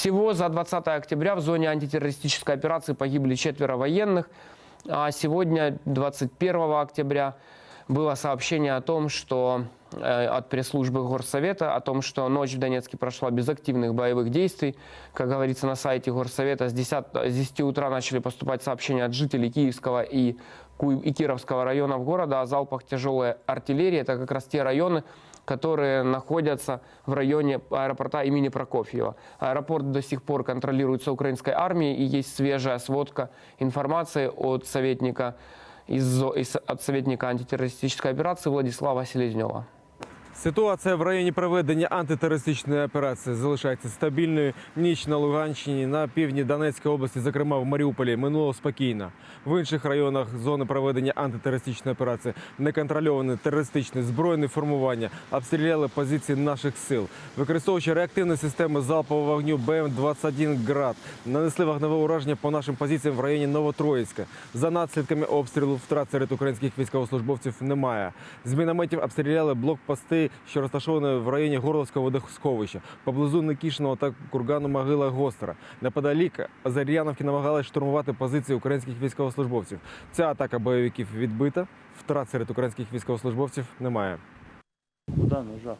Всего за 20 октября в зоне антитеррористической операции погибли четверо военных, а сегодня, 21 октября, было сообщение о том, что э, от пресс-службы Горсовета о том, что ночь в Донецке прошла без активных боевых действий. Как говорится на сайте Горсовета, с 10, с 10 утра начали поступать сообщения от жителей Киевского и, и Кировского районов города о залпах тяжелой артиллерии. Это как раз те районы, которые находятся в районе аэропорта имени Прокофьева. Аэропорт до сих пор контролируется украинской армией, и есть свежая сводка информации от советника, из, зо- из- от советника антитеррористической операции Владислава Селезнева. Ситуація в районі проведення антитерористичної операції залишається стабільною. Ніч на Луганщині, на півдні Донецької області, зокрема в Маріуполі, минуло спокійно. В інших районах зони проведення антитерористичної операції неконтрольоване терористичне збройне формування обстріляли позиції наших сил, використовуючи реактивні системи залпового вогню БМ-21 «Град», нанесли вогневе ураження по нашим позиціям в районі Новотроїцька. За наслідками обстрілу втрат серед українських військовослужбовців немає. З мінометів обстріляли блокпости, що розташовані в районі Горловського водосховища, поблизу Никішиного та кургану Могила Гостра. Неподалік Азар'яновки намагалися штурмувати позиції українських військовослужбовців. Ця атака бойовиків відбита. Втрат серед українських військовослужбовців немає. Куда ножа?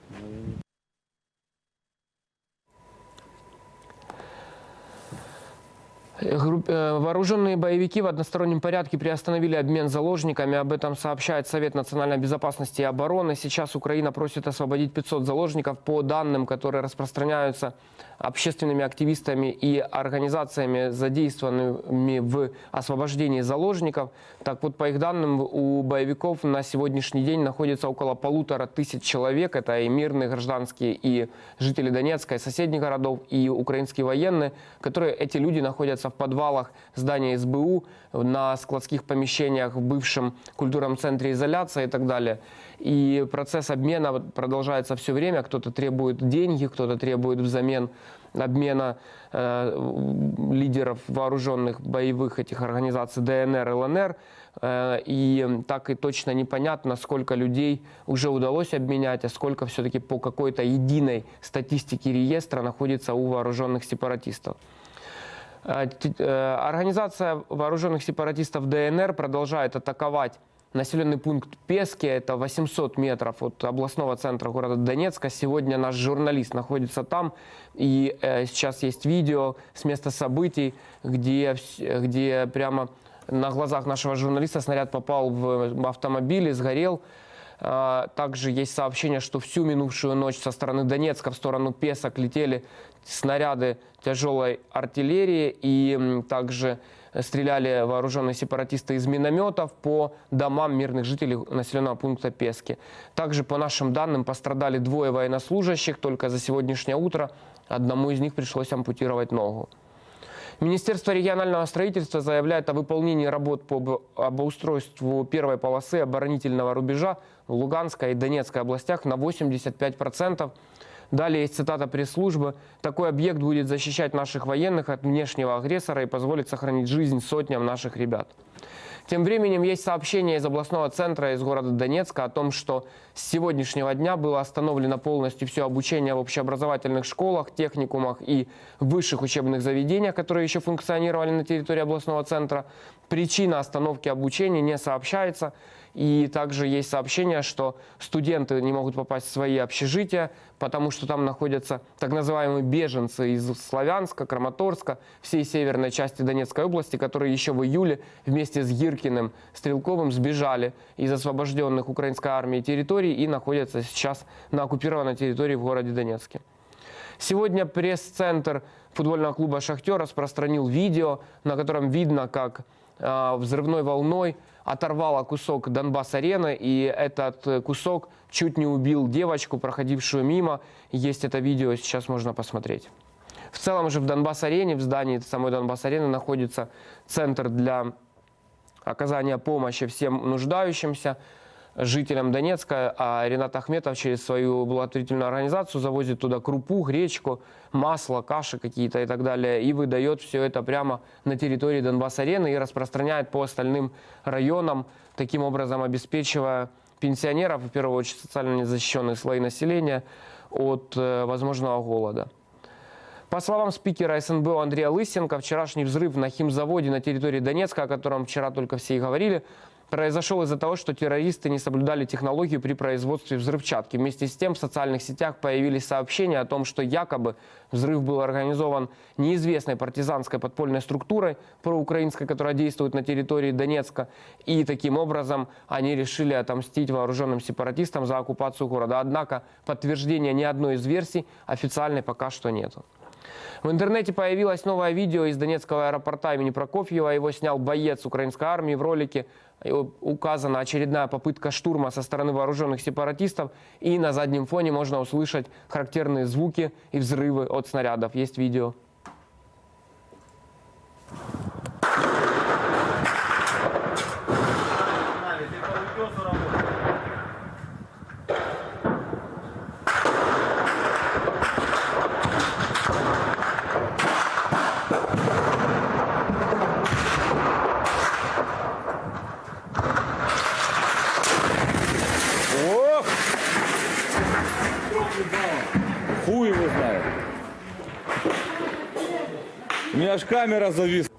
Вооруженные боевики в одностороннем порядке приостановили обмен заложниками. Об этом сообщает Совет национальной безопасности и обороны. Сейчас Украина просит освободить 500 заложников по данным, которые распространяются общественными активистами и организациями, задействованными в освобождении заложников. Так вот, по их данным, у боевиков на сегодняшний день находится около полутора тысяч человек. Это и мирные гражданские, и жители Донецка, и соседних городов, и украинские военные, которые эти люди находятся в подвалах здания СБУ, на складских помещениях в бывшем культурном центре изоляции и так далее. И процесс обмена продолжается все время. Кто-то требует деньги, кто-то требует взамен обмена э, лидеров вооруженных боевых этих организаций ДНР, ЛНР. Э, и так и точно непонятно, сколько людей уже удалось обменять, а сколько все-таки по какой-то единой статистике реестра находится у вооруженных сепаратистов. Э, т- э, Организация вооруженных сепаратистов ДНР продолжает атаковать населенный пункт Пески, это 800 метров от областного центра города Донецка. Сегодня наш журналист находится там, и э, сейчас есть видео с места событий, где, вс- где прямо на глазах нашего журналиста снаряд попал в автомобиль и сгорел. А, Также есть сообщение, что всю минувшую ночь со стороны Донецка в сторону Песок летели снаряды тяжелой артиллерии и также стреляли вооруженные сепаратисты из минометов по домам мирных жителей населенного пункта Пески. Также, по нашим данным, пострадали двое военнослужащих только за сегодняшнее утро. Одному из них пришлось ампутировать ногу. Министерство регионального строительства заявляет о выполнении работ по обустройству первой полосы оборонительного рубежа в Луганской и Донецкой областях на 85%. Далее есть цитата пресс-службы. Такой объект будет защищать наших военных от внешнего агрессора и позволит сохранить жизнь сотням наших ребят. Тем временем есть сообщение из областного центра, из города Донецка о том, что с сегодняшнего дня было остановлено полностью все обучение в общеобразовательных школах, техникумах и высших учебных заведениях, которые еще функционировали на территории областного центра. Причина остановки обучения не сообщается. И также есть сообщение, что студенты не могут попасть в свои общежития, потому что там находятся так называемые беженцы из Славянска, Краматорска, всей северной части Донецкой области, которые еще в июле вместе с Гиркиным, Стрелковым сбежали из освобожденных украинской армией территорий и находятся сейчас на оккупированной территории в городе Донецке. Сегодня пресс-центр футбольного клуба «Шахтер» распространил видео, на котором видно, как взрывной волной оторвало кусок Донбасс-арены, и этот э, кусок чуть не убил девочку, проходившую мимо. Есть это видео, сейчас можно посмотреть. В целом же в Донбасс-арене, в здании самой Донбасс-арены находится центр для оказания помощи всем нуждающимся жителям Донецка, а Ренат Ахметов через свою благотворительную организацию завозит туда крупу, гречку, масло, каши какие-то и так далее, и выдает все это прямо на территории Донбасс-арены и распространяет по остальным районам, таким образом обеспечивая пенсионеров, в первую очередь социально незащищенные слои населения, от э, возможного голода. По словам спикера СНБО Андрея Лысенко, вчерашний взрыв на химзаводе на территории Донецка, о котором вчера только все и говорили, произошел из-за того, что террористы не соблюдали технологию при производстве взрывчатки. Вместе с тем в социальных сетях появились сообщения о том, что якобы взрыв был организован неизвестной партизанской подпольной структурой проукраинской, которая действует на территории Донецка. И таким образом они решили отомстить вооруженным сепаратистам за оккупацию города. Однако подтверждения ни одной из версий официальной пока что нету. В интернете появилось новое видео из Донецкого аэропорта имени Прокофьева. Его снял боец украинской армии. В ролике указана очередная попытка штурма со стороны вооруженных сепаратистов. И на заднем фоне можно услышать характерные звуки и взрывы от снарядов. Есть видео. Хуй его знает. У меня аж камера зависла.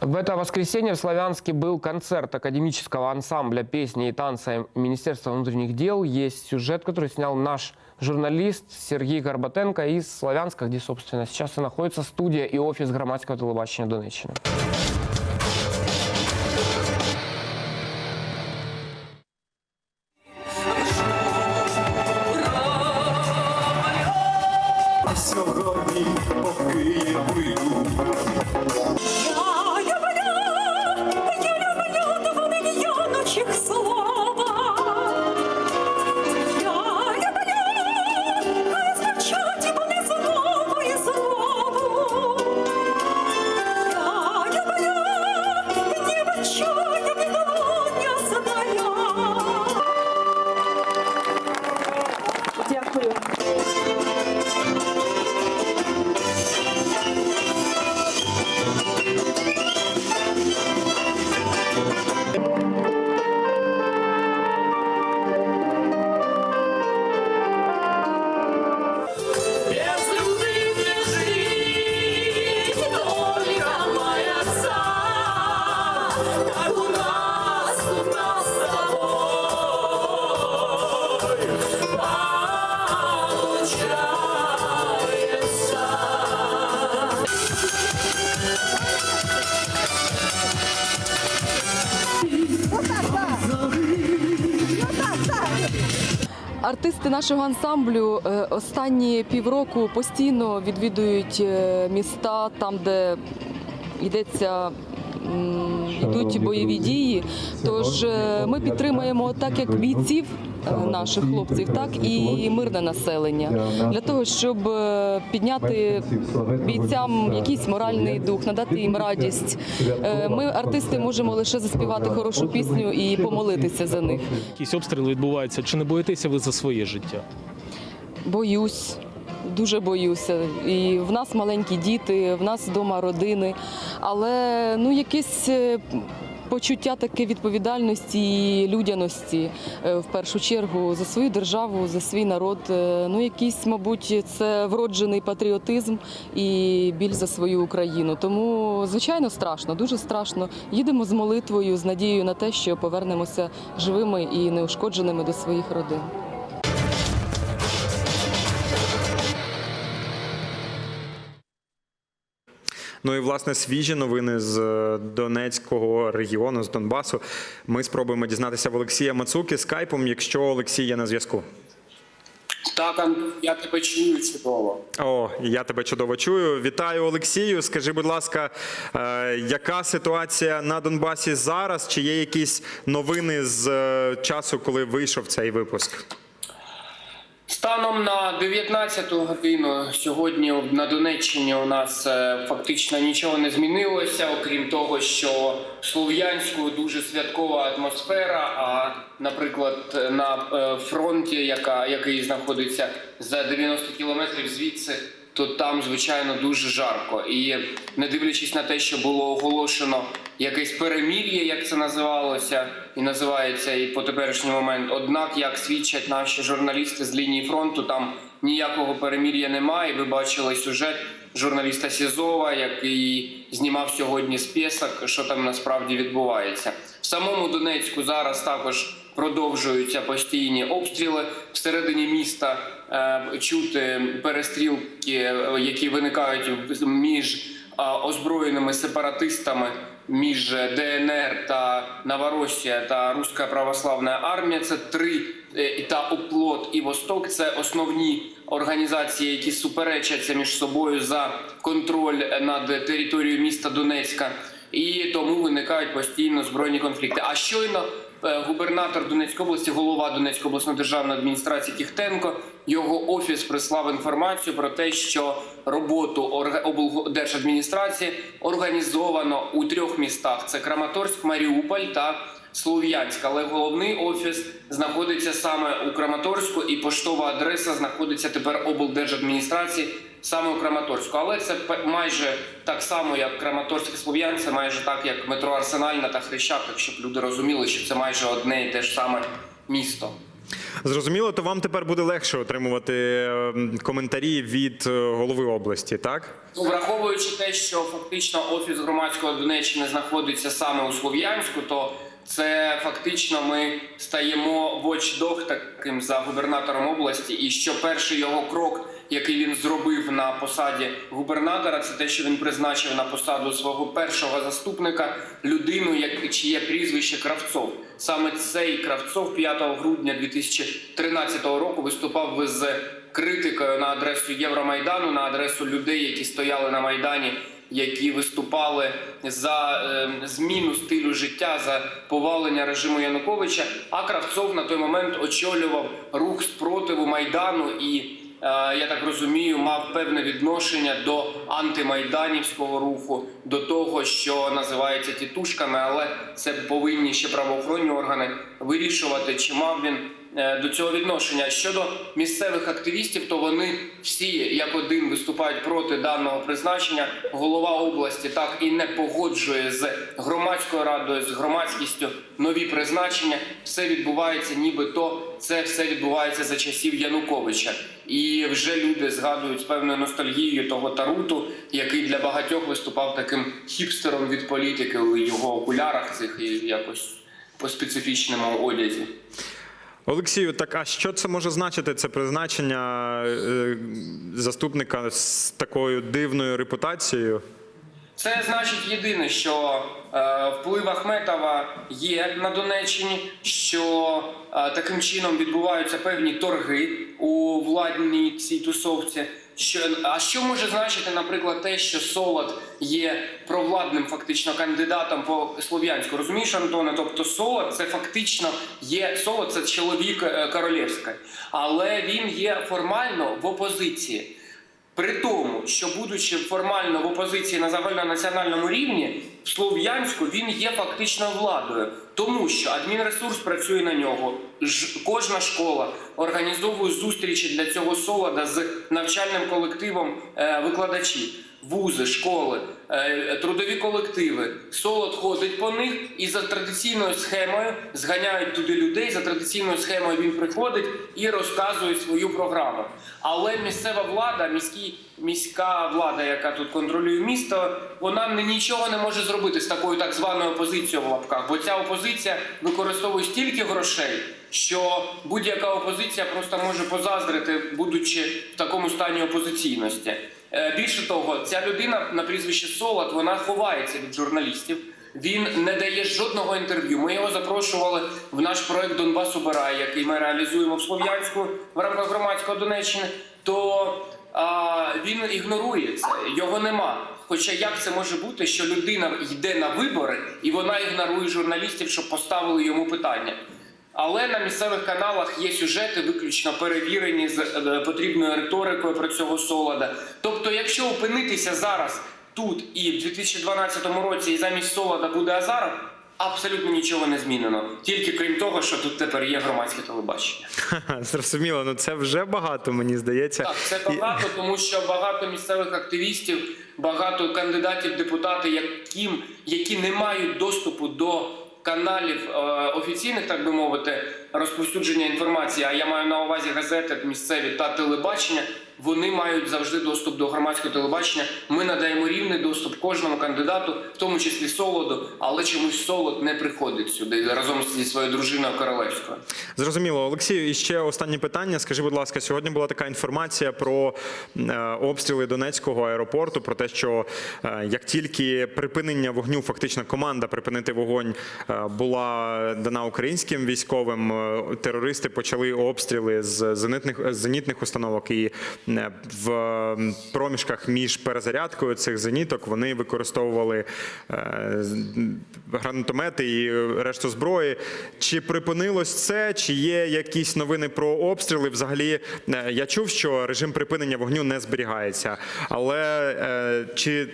В это воскресенье в Славянске был концерт академического ансамбля песни и танца Министерства внутренних дел. Есть сюжет, который снял наш журналист Сергей Горбатенко из Славянска, где, собственно, сейчас и находится студия и офис громадского телебачення Донеччини. Дякую. Артисти нашого ансамблю е, останні півроку постійно відвідують е, міста там, де йдеться. Йдуть бойові дії, тож е, ми підтримуємо так як бійців наших хлопців, так і мирне населення для того, щоб е, підняти бійцям якийсь моральний дух, надати їм радість. Е, Ми, артисти, можемо лише заспівати хорошу пісню і помолитися за них. якісь обстріли відбуваються, чи не боїтеся ви за своє життя? Боюсь. Дуже боюся. І в нас маленькі діти, в нас вдома родини. Але ну якесь е, почуття таке відповідальності і людяності е, в першу чергу за свою державу, за свій народ. Е, Ну, якийсь, мабуть, це вроджений патріотизм і біль за свою Україну. Тому, звичайно, страшно, дуже страшно. Їдемо з молитвою, з надією на те, що повернемося живими і неушкодженими до своїх родин. Ну і власне свіжі новини з е, Донецького регіону, з Донбасу. Ми спробуємо дізнатися в Олексія Мацуки скайпом, якщо Олексій є на зв'язку. Так, я тебе чую чудово. О, я тебе чудово чую. Вітаю, Олексію. Скажи, будь ласка, е, яка ситуація на Донбасі зараз? Чи є якісь новини з е, часу, коли вийшов цей випуск? Станом на 19 годину сьогодні на Донеччині у нас е, фактично нічого не змінилося, окрім того, що Слов'янську дуже святкова атмосфера. А, наприклад, на е, фронті, яка, який знаходиться за 90 кілометрів звідси, то там, звичайно, дуже жарко. І не дивлячись на те, що було оголошено якесь перемір'я, як це називалося, і називається і по теперішній момент. Однак, як свідчать наші журналісти з лінії фронту, там ніякого перемір'я немає. Ви бачили сюжет журналіста Сізова, який знімав сьогодні з Пєсок, що там насправді відбувається. В самому Донецьку зараз також продовжуються постійні обстріли всередині міста. е, Чути перестрілки, е, які виникають між е, озброєними сепаратистами між ДНР та Новоросія та Руська православна армія. Це три і та Оплот і Восток. Це основні організації, які суперечаться між собою за контроль над територією міста Донецька. І тому виникають постійно збройні конфлікти. А щойно е, губернатор Донецької області, голова Донецької обласної державної адміністрації Тіхтенко, його офіс прислав інформацію про те, що роботу облдержадміністрації організовано у трьох містах: це Краматорськ, Маріуполь та Слов'янськ. Але головний офіс знаходиться саме у Краматорську, і поштова адреса знаходиться тепер облдержадміністрації саме у Краматорську. Але це майже так само, як Краматорськ і це майже так, як метро Арсенальна та Хрещатик, щоб люди розуміли, що це майже одне і те ж саме місто. Зрозуміло, то вам тепер буде легше отримувати е, коментарі від е, голови області, так? Ну, Враховуючи те, що фактично офіс громадського Донеччини знаходиться саме у Слов'янську, то це фактично ми стаємо watchdog таким за губернатором області. І що перший його крок, який він зробив на посаді губернатора, це те, що він призначив на посаду свого першого заступника людину, як чиє прізвище Кравцов. Саме цей Кравцов 5 грудня 2013 року виступав з критикою на адресу Євромайдану, на адресу людей, які стояли на майдані, які виступали за е, зміну стилю життя, за повалення режиму Януковича. А Кравцов на той момент очолював рух спротиву майдану і. Е, Я так розумію, мав певне відношення до антимайданівського руху, до того, що називається тітушками, але це повинні ще правоохоронні органи вирішувати, чи мав він до цього відношення. Щодо місцевих активістів, то вони всі як один виступають проти даного призначення. Голова області так і не погоджує з громадською радою, з громадськістю нові призначення. Все відбувається, нібито це все відбувається за часів Януковича. І вже люди згадують з певною ностальгією того Таруту, який для багатьох виступав таким хіпстером від політики у його окулярах цих і якось по специфічному одязі. Олексію, так а що це може значити? Це призначення е, заступника з такою дивною репутацією? Це значить єдине, що е, вплив Ахметова є на Донеччині, що е, таким чином відбуваються певні торги у владній цій тусовці. Що, а що може значити, наприклад, те, що Солод є провладним фактично кандидатом по Слов'янську? Розумієш, Антоне? Тобто Солод це фактично є Солод, це чоловік е, Королевської, але він є формально в опозиції. При тому, що будучи формально в опозиції на загальнонаціональному рівні, в Слов'янську він є фактично владою, тому що адмінресурс працює на нього. Ж кожна школа організовує зустрічі для цього солода з навчальним колективом е, викладачів. Вузи, школи, е, трудові колективи. Солод ходить по них і за традиційною схемою зганяють туди людей. За традиційною схемою він приходить і розказує свою програму. Але місцева влада, міські, міська влада, яка тут контролює місто, вона нічого не може зробити з такою так званою опозицією в лапках. Бо ця опозиція використовує стільки грошей, що будь-яка опозиція просто може позаздрити, будучи в такому стані опозиційності. Е, Більше того, ця людина на прізвище Солод, вона ховається від журналістів. Він не дає жодного інтерв'ю. Ми його запрошували в наш проект Донбас обирає, який ми реалізуємо в Слов'янську в рамках громадського Донеччини. То а, він ігнорує це, його нема. Хоча як це може бути, що людина йде на вибори і вона ігнорує журналістів, щоб поставили йому питання? Але на місцевих каналах є сюжети, виключно перевірені з е, потрібною риторикою про цього солода. Тобто, якщо опинитися зараз тут і в 2012 році, і замість солода буде Азаров, абсолютно нічого не змінено. Тільки крім того, що тут тепер є громадське телебачення. Зрозуміло, ну це вже багато, мені здається. Так, це багато, тому що багато місцевих активістів, багато кандидатів в депутати, яким, які не мають доступу до каналів е, офіційних, так би мовити, розповсюдження інформації. А я маю на увазі газети місцеві та телебачення. Вони мають завжди доступ до громадського телебачення. Ми надаємо рівний доступ кожному кандидату, в тому числі солоду, але чомусь солод не приходить сюди разом зі своєю дружиною королевською. Зрозуміло, Олексію, і ще останнє питання. Скажи, будь ласка, сьогодні була така інформація про е, обстріли Донецького аеропорту, про те, що е, як тільки припинення вогню, фактично команда припинити вогонь е, була дана українським військовим, терористи почали обстріли з зенітних, зенітних установок і в проміжках між перезарядкою цих зеніток вони використовували е, гранатомети і решту зброї. Чи припинилось це? Чи є якісь новини про обстріли? Взагалі, е, я чув, що режим припинення вогню не зберігається, але е, чи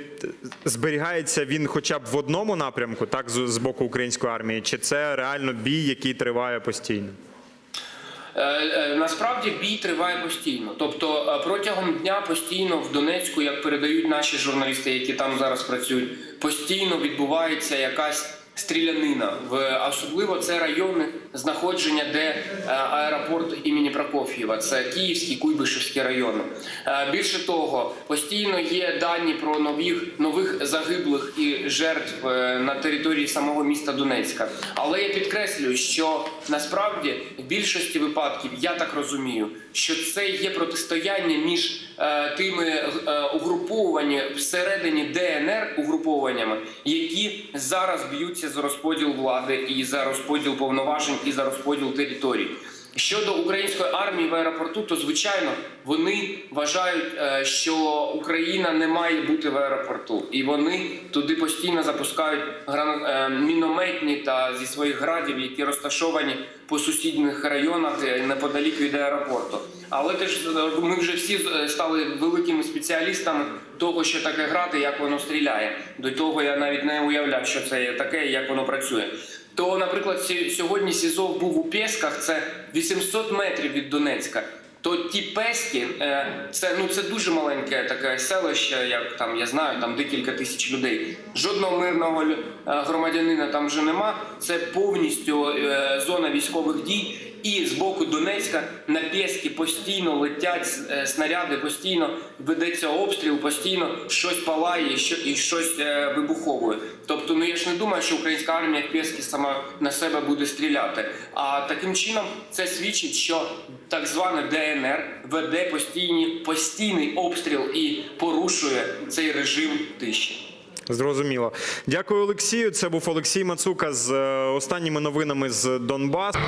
зберігається він хоча б в одному напрямку, так з боку української армії, чи це реально бій, який триває постійно? Е, е, Насправді бій триває постійно. Тобто е, протягом дня постійно в Донецьку, як передають наші журналісти, які там зараз працюють, постійно відбувається якась стрілянина. В особливо це райони знаходження, де е, аеропорт імені Прокоф'єва, це Київський, Куйбишевський райони. Е, Більше того, постійно є дані про нових нових загиблих і жертв е, на території самого міста Донецька. Але я підкреслюю, що насправді в більшості випадків я так розумію, що це є протистояння між тими угруповуваннями всередині ДНР угрупованнями, які зараз б'ються за розподіл влади і за розподіл повноважень і за розподіл територій. Щодо української армії в аеропорту, то звичайно вони вважають, е, що Україна не має бути в аеропорту, і вони туди постійно запускають е, мінометні та зі своїх градів, які розташовані по сусідніх районах е, неподалік від аеропорту. Але теж ми вже всі стали великими спеціалістами того, що таке грати, як воно стріляє. До того я навіть не уявляв, що це є таке, як воно працює. То, наприклад, сьогодні Сізов був у Пєсках, це 800 метрів від Донецька. То ті пески, е, це ну це дуже маленьке таке селище, як там я знаю, там декілька тисяч людей. Жодного мирного е, громадянина там вже нема. Це повністю е, зона військових дій. І з боку Донецька на Пєски постійно летять е, снаряди, постійно ведеться обстріл, постійно щось палає і що- і щось е, вибуховує. Тобто, ну я ж не думаю, що українська армія в Пєски сама на себе буде стріляти. А таким чином це свідчить, що так зване ДНР веде постійні постійний обстріл і порушує цей режим тиші. Зрозуміло. Дякую, Олексію. Це був Олексій Мацука з е, останніми новинами з Донбасу.